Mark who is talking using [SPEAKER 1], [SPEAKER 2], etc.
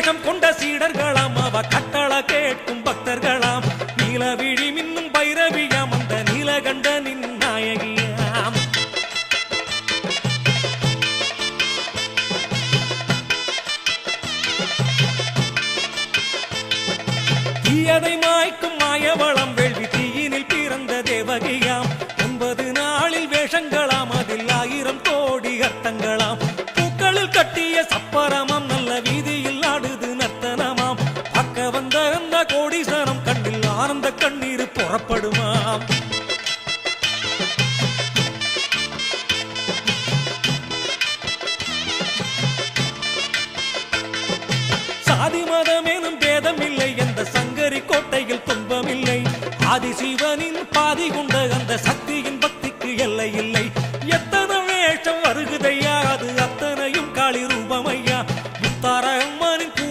[SPEAKER 1] வேஷம் கொண்ட சீடர்களாம் அவ கட்டள கேட்கும் பக்தர்களாம். நீலவிழி மின்னும் பைரவியாம் அந்த நீலகண்டனின் நாயகியாம். தீயதை மாய்க்கும் மாயவளம் வேள்வி தீயினில் பிறந்த தேவகியாம். ஒன்பது நாளில் வேஷங்களாம் அதில் ஆயிரம் கோடி அர்த்தங்களாம். கட்டிய சப்பரமம் நல்ல வீதியில் ஆடுது நர்த்தனமாம். பக்க வந்த அந்த கோடீசனம் கண்ணில் ஆனந்த கண்ணீர் புறப்படுமாம். சாதி மதமேனும் பேதமில்லை எந்த சங்கரி கோட்டையில் துன்பமில்லை. ஆதிசிவனின் பாதி கொண்ட அந்த சக்தியின் பக்திக்கு எல்லை இல்லை. எத்தனை வேஷம் வருகுதை